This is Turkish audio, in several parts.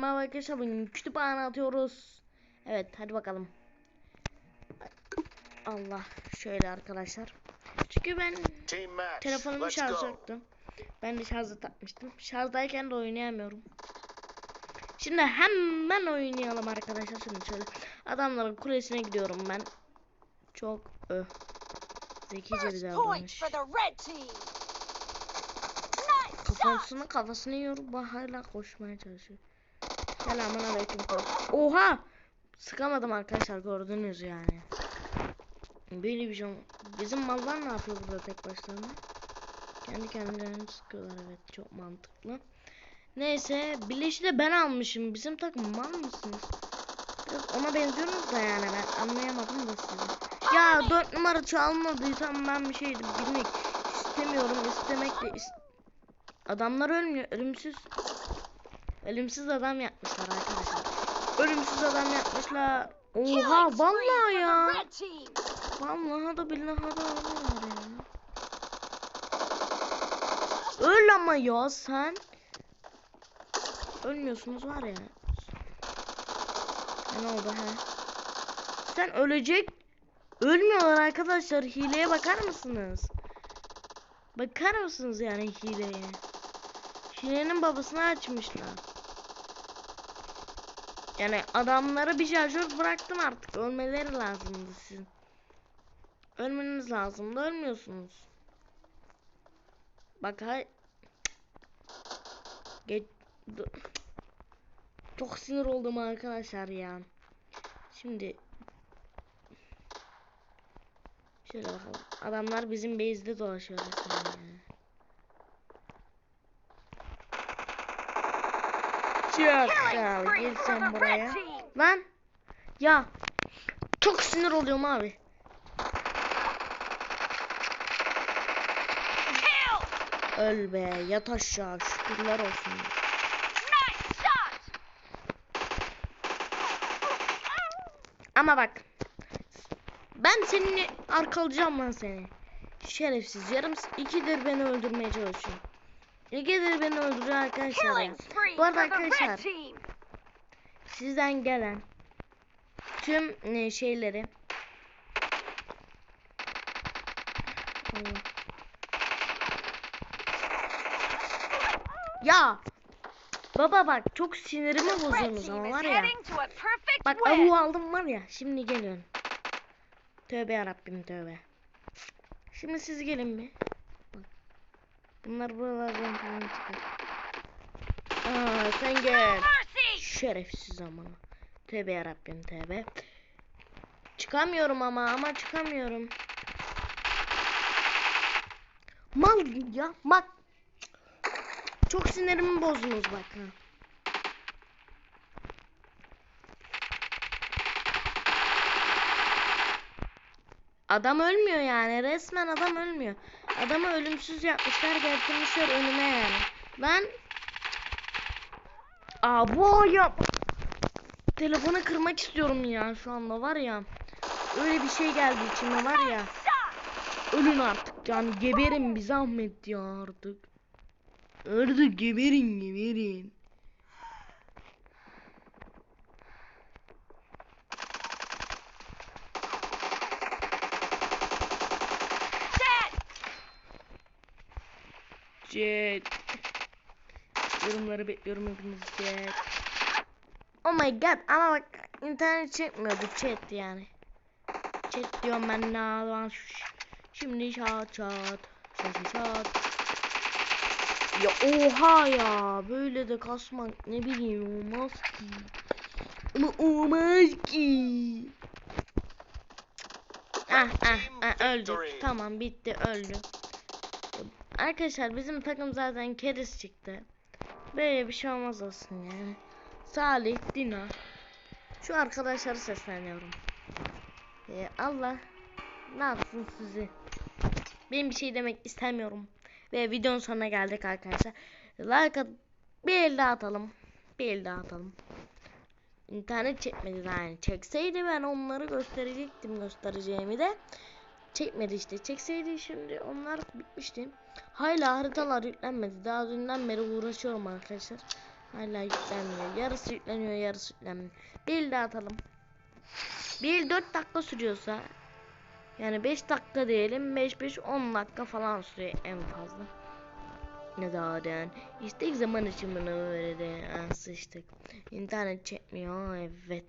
Merhaba arkadaşlar bugün kütüphane atıyoruz. Evet hadi bakalım. Allah şöyle arkadaşlar. Çünkü ben telefonumu şarj taktım. Ben de şarjı takmıştım. Şarjdayken de oynayamıyorum. Şimdi hemen oynayalım arkadaşlar. Şimdi şöyle adamların kulesine gidiyorum ben. Çok ö, zekice bir davranış. Kafasını kafasını yorup hala koşmaya çalışıyor. Selamun aleyküm. Oha! Sıkamadım arkadaşlar gördünüz yani. Böyle bir şey Bizim mallar ne yapıyor burada tek başlarına? Kendi kendilerini sıkıyorlar evet çok mantıklı. Neyse bileşi de ben almışım. Bizim takım mal mısınız? Biraz ona benziyorsunuz da yani ben anlayamadım da sizi. Ya dört numara çalmadıysam ben bir şey bilmek istemiyorum. İstemek de ist- Adamlar ölmüyor. Ölümsüz. Ölümsüz adam yapmışlar arkadaşlar. Ölümsüz adam yapmışlar. Oha vallahi ya. Vallahi da billahi da var ya. Öl ama ya sen. Ölmüyorsunuz var ya. Ne oldu ha? Sen ölecek. Ölmüyorlar arkadaşlar. Hileye bakar mısınız? Bakar mısınız yani hileye? Hilenin babasını açmışlar. Yani adamlara bir şarjör bıraktım artık. Ölmeleri lazımdı sizin. Ölmeniz lazımdı. Ölmüyorsunuz. Bak hay. Geç. Çok sinir oldum arkadaşlar ya. Şimdi Şöyle bakalım. Adamlar bizim base'de dolaşıyor resmen ya. Gel sen buraya. Lan. Ya. Çok sinir oluyorum abi. Öl be. Yat aşağı. Şükürler olsun. Ama bak. Ben seni arkalayacağım lan seni. Şerefsiz. Yarım ikidir beni öldürmeye çalışıyor. İkidir beni öldürüyor arkadaşlar ya. Bu arada arkadaşlar sizden gelen tüm e, şeyleri. Ya Baba bak çok sinirimi bozuyorsunuz ama var ya. Bak avu aldım var ya şimdi geliyorsun. Tövbe yarabbim tövbe. Şimdi siz gelin bir. Bunlar buralardan falan çıkar. Aa sen gel. Şerefsiz ama. Tövbe yarabbim tövbe. Çıkamıyorum ama ama çıkamıyorum. Mal ya bak. Çok sinirimi bozdunuz bak ha. Adam ölmüyor yani. Resmen adam ölmüyor. Adamı ölümsüz yapmışlar getirmişler önüme yani. Ben Abo ya Telefonu kırmak istiyorum ya şu anda var ya. Öyle bir şey geldi içime var ya. Ölün artık yani geberin bir zahmet ya artık. Artık geberin geberin. Jet. Yorumları bekliyorum hepiniz Jet. Oh my god ama bak internet çekmiyordu chat yani. Chat diyorum ben ne lan Şimdi şat. Şat şat şat. Ya oha ya böyle de kasmak ne bileyim olmaz ki. Ama olmaz ki. Ah ah ah öldük. Tamam bitti öldü. Arkadaşlar bizim takım zaten keriz çıktı. Böyle bir şey olmaz olsun yani. Salih, Dina. Şu arkadaşları sesleniyorum. Ee, Allah ne yapsın sizi. Ben bir şey demek istemiyorum. Ve videonun sonuna geldik arkadaşlar. Like at bir el daha atalım. Bir el daha atalım. İnternet çekmedi yani. Çekseydi ben onları gösterecektim göstereceğimi de. Çekmedi işte. Çekseydi şimdi onlar bitmişti. Hala haritalar yüklenmedi. Daha dünden beri uğraşıyorum arkadaşlar. Hala yüklenmiyor. Yarısı yükleniyor, yarısı yüklenmiyor. Bir daha atalım. Bir 4 dakika sürüyorsa yani 5 dakika diyelim 5 5 10 dakika falan sürüyor en fazla. Ne zaten istek zaman için bunu böyle de sıçtık. İnternet çekmiyor evet.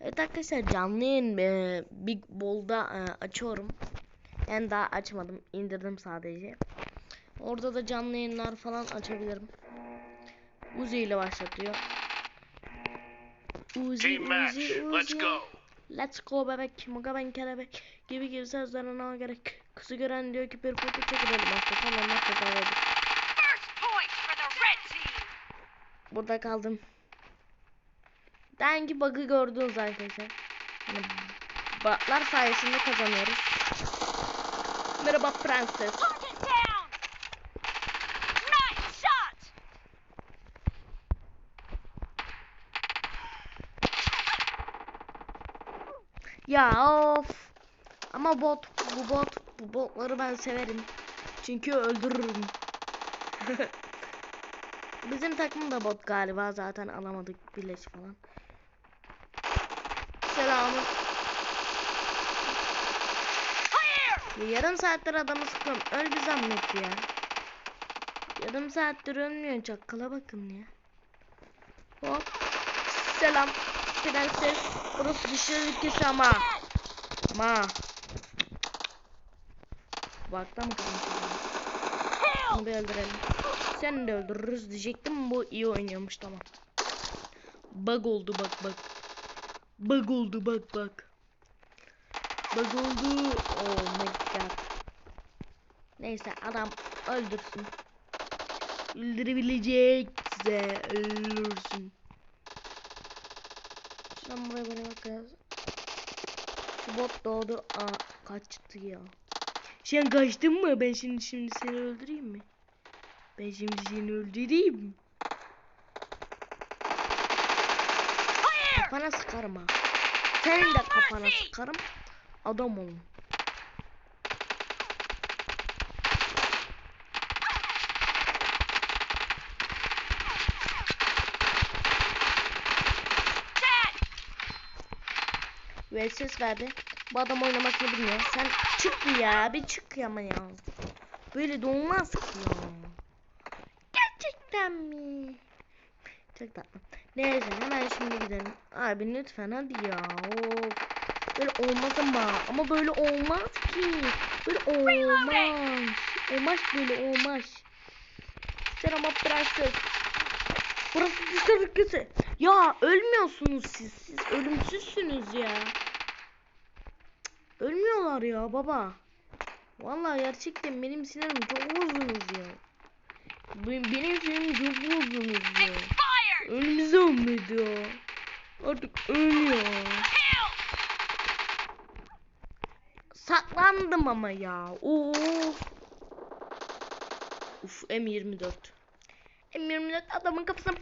Evet arkadaşlar canlı yayın e, Big Ball'da e, açıyorum. Ben daha açmadım indirdim sadece. Orada da canlı yayınlar falan açabilirim. Uzi ile başlatıyor. Uzi, match. Uzi, Let's Uzi. go. Let's go bebek, muga ben kelebek gibi gibi sözlerine gerek. Kızı gören diyor ki bir foto çekilelim hafta the red team. Burada kaldım. Denki bug'ı gördünüz arkadaşlar. Yani bug'lar sayesinde kazanıyoruz. Merhaba prenses. Ya of. Ama bot, bu bot, bu botları ben severim. Çünkü öldürürüm. Bizim takım da bot galiba zaten alamadık bileş falan. Selamın. Ya yarım saattir adamı sıkıyorum. Öl bir zahmet ya. Yarım saattir ölmüyor çakala bakın ya. Hop. Selam. Prenses. Burası dışarı ülkesi ama. Ama. Bakta mı kalmış? Bunu bir öldürelim. Seni de öldürürüz diyecektim. Bu iyi oynuyormuş tamam. Bug oldu bak bak. Bug oldu bak bak. Bug oldu. Oh my god. Neyse adam öldürsün. Öldürebilecekse öldürsün. Şuradan buraya buraya bakacağız. Şu bot doğdu. Aa kaçtı ya. Sen kaçtın mı? Ben şimdi şimdi seni öldüreyim mi? Ben şimdi seni öldüreyim mi? Kafana sıkarım ha. Senin de kafana sıkarım. Adam olun. Ve ses verdi. Bu adam oynamasını bilmiyor. Sen çık ya. Bir çık ama ya. Böyle de olmaz ki ya. Gerçekten mi? Çok tatlı. Neyse hemen şimdi gidelim. Abi lütfen hadi ya. Of. Böyle olmaz ama. Ama böyle olmaz ki. Böyle olmaz. Olmaz böyle olmaz. Selam prenses. Burası dışarı kızı. Ya ölmüyorsunuz siz. Siz ölümsüzsünüz ya. Ölmüyorlar ya baba. Vallahi gerçekten benim sinirim çok bozdunuz ya. Benim sinirim çok bozdunuz ya. Önümüze ya. Artık ölüyor. Saklandım ama ya. Of. Uf M24. M24 adamın kafasına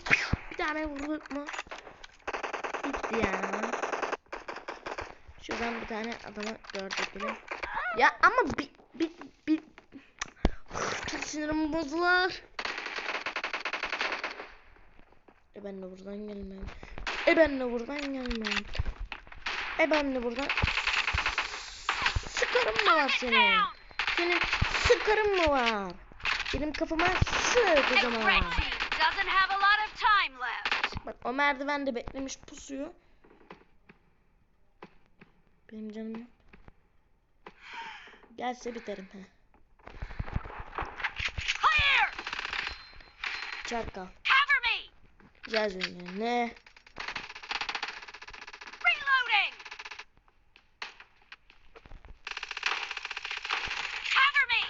bir tane vurduk mu? Bitti ya. Şuradan bir tane adamı gördük bile. Ya ama bir bir bir çok sinirim bozulur. E ben de buradan gelmem. E ben de buradan gelmem. E ben de buradan sıkarım mı var senin? Senin sıkarım mı var? Benim kafama sık o zaman. Bak o merdivende beklemiş pusuyor. Benim canım yok. Gelse biterim he. Çakal. Yaz önüne. Reloading. Cover me.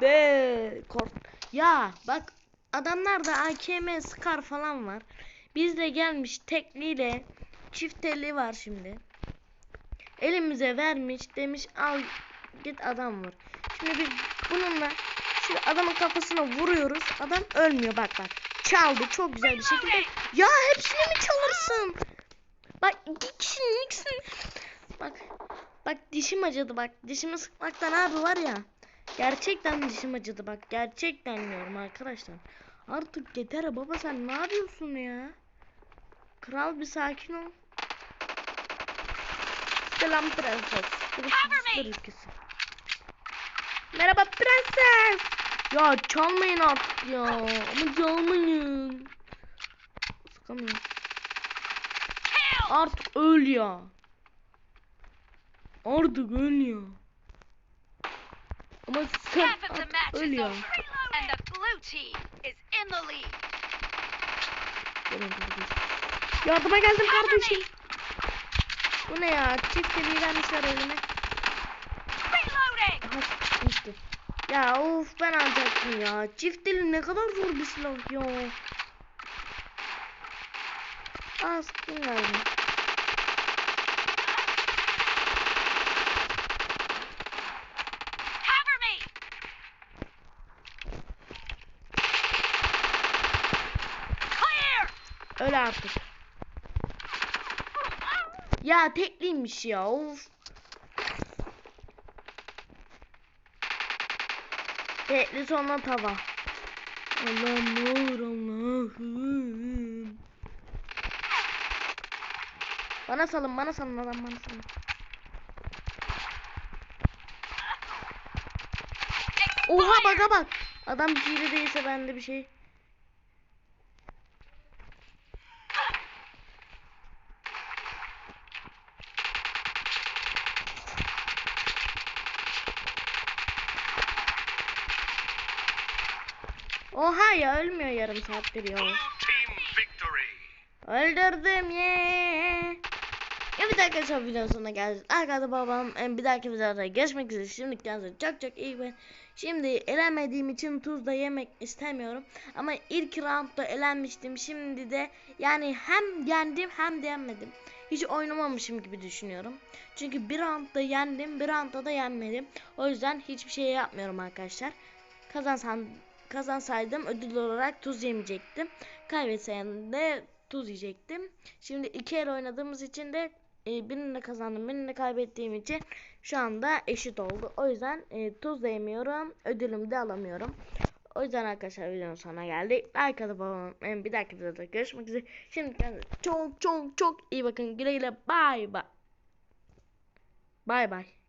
Be kork. Ya bak adamlarda AKM Scar falan var. Bizde gelmiş tekliyle çifteli var şimdi. Elimize vermiş demiş al git adam vur. Şimdi biz bununla şu adamın kafasına vuruyoruz. Adam ölmüyor bak bak. Çaldı çok güzel bir şekilde. Ya hepsini mi çalırsın? Bak iki kişinin ikisini. Bak Bak dişim acıdı bak. Dişimi sıkmaktan abi var ya. Gerçekten dişim acıdı bak. Gerçekten diyorum arkadaşlar. Artık yeter baba sen ne yapıyorsun ya? Kral bir sakin ol. Selam prenses. Cover me. Merhaba prenses. Ya çalmayın artık ya. Ama çalmayın. Sıkamıyorum. Artık öl ya. Artık öl ya. Ama sen artık öl ya. Yardıma geldim kardeşim. Bu ne ya? Çift kemiği vermişler elime. Ya of ben alacaktım ya. Çift dili ne kadar zor bir silah ya. Aa sıktım galiba. Öyle artık. Ya tekliymiş ya of. Tekli sonra tava. Allah'ım ne olur Allah'ım. Bana salın bana salın adam bana salın. Oha baga bak. Adam hile değilse bende bir şey. Oha ya ölmüyor yarım saattir ya. Öldürdüm ye. Evet arkadaşlar videonun sonuna geldik. Arkadaşlar babam bir dahaki videoda görüşmek üzere. Şimdi kendinize çok çok iyi bakın. Şimdi elenmediğim için tuz da yemek istemiyorum. Ama ilk roundda elenmiştim. Şimdi de yani hem yendim hem de yenmedim. Hiç oynamamışım gibi düşünüyorum. Çünkü bir roundda yendim, bir roundda da yenmedim. O yüzden hiçbir şey yapmıyorum arkadaşlar. Kazansam kazansaydım ödül olarak tuz yemeyecektim. Kaybetseydim de tuz yiyecektim. Şimdi iki el oynadığımız için de e, birini kazandım, birini kaybettiğim için şu anda eşit oldu. O yüzden e, tuz da yemiyorum, ödülümü de alamıyorum. O yüzden arkadaşlar videonun sonuna geldik. Like atıp abone bir dahaki videoda görüşmek üzere. Şimdi çok çok çok iyi bakın. Güle güle. Bye bye. Bye bye.